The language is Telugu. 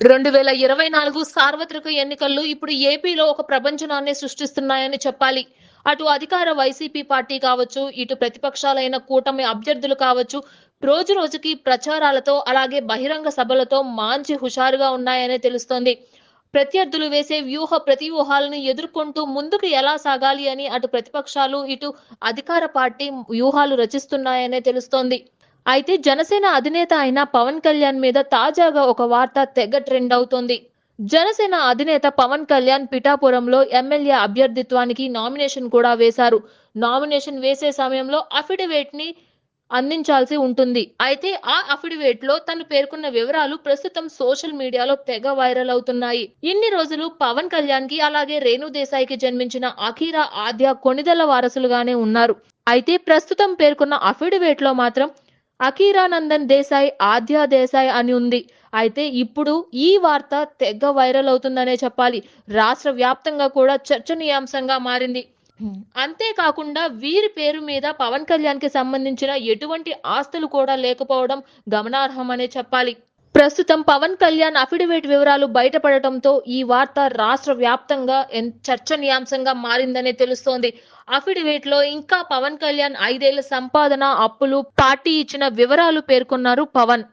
రెండు వేల ఇరవై నాలుగు సార్వత్రిక ఎన్నికల్లో ఇప్పుడు ఏపీలో ఒక ప్రపంచనాన్ని సృష్టిస్తున్నాయని చెప్పాలి. అటు అధికార వైసీపీ పార్టీ కావచ్చు ఇటు ప్రతిపక్షాలైన కూటమి అభ్యర్థులు కావచ్చు రోజు రోజుకి ప్రచారాలతో అలాగే బహిరంగ సభలతో మాంచి హుషారుగా ఉన్నాయని తెలుస్తోంది. ప్రత్యర్థులు వేసే వ్యూహ ప్రతివ్యూహాలను ఎదుర్కొంటూ ముందుకు ఎలా సాగాలి అని అటు ప్రతిపక్షాలు ఇటు అధికార పార్టీ వ్యూహాలు రచిస్తున్నాయనే తెలుస్తోంది. అయితే జనసేన అధినేత అయిన పవన్ కళ్యాణ్ మీద తాజాగా ఒక వార్త తెగ ట్రెండ్ అవుతోంది. జనసేన అధినేత పవన్ కళ్యాణ్ పిఠాపురంలో ఎమ్మెల్యే అభ్యర్థిత్వానికి నామినేషన్ కూడా వేశారు. నామినేషన్ వేసే సమయంలో అఫిడవిట్ని అందించాల్సి ఉంటుంది. అయితే ఆ అఫిడవిట్లో తను పేర్కొన్న వివరాలు ప్రస్తుతం సోషల్ మీడియాలో తెగ వైరల్ అవుతున్నాయి. ఇన్ని రోజులు పవన్ కళ్యాణ్కి అలాగే రేణు దేశాయికి జన్మించిన అఖీరా ఆద్య కొణిదెల వారసులుగానే ఉన్నారు. అయితే ప్రస్తుతం పేర్కొన్న అఫిడవిట్లో మాత్రం అఖీరానందన్ దేశాయ్ ఆద్యా దేశాయ్ అని ఉంది. అయితే ఇప్పుడు ఈ వార్త తెగ వైరల్ అవుతుందనే చెప్పాలి. రాష్ట్ర వ్యాప్తంగా కూడా చర్చనీయాంశంగా మారింది. అంతేకాకుండా వీరి పేరు మీద పవన్ కళ్యాణ్కి సంబంధించిన ఎటువంటి ఆస్తులు కూడా లేకపోవడం గమనార్హమనే చెప్పాలి. ప్రస్తుతం పవన్ కళ్యాణ్ అఫిడవిట్ వివరాలు బయటపడటంతో ఈ వార్త రాష్ట్ర వ్యాప్తంగా చర్చనీయాంశంగా మారిందనే తెలుస్తోంది. అఫిడవిట్లో ఇంకా పవన్ కళ్యాణ్ ఐదేళ్ళ సంపాదన అప్పులు పార్టీ ఇచ్చిన వివరాలు పేర్కొన్నారు పవన్.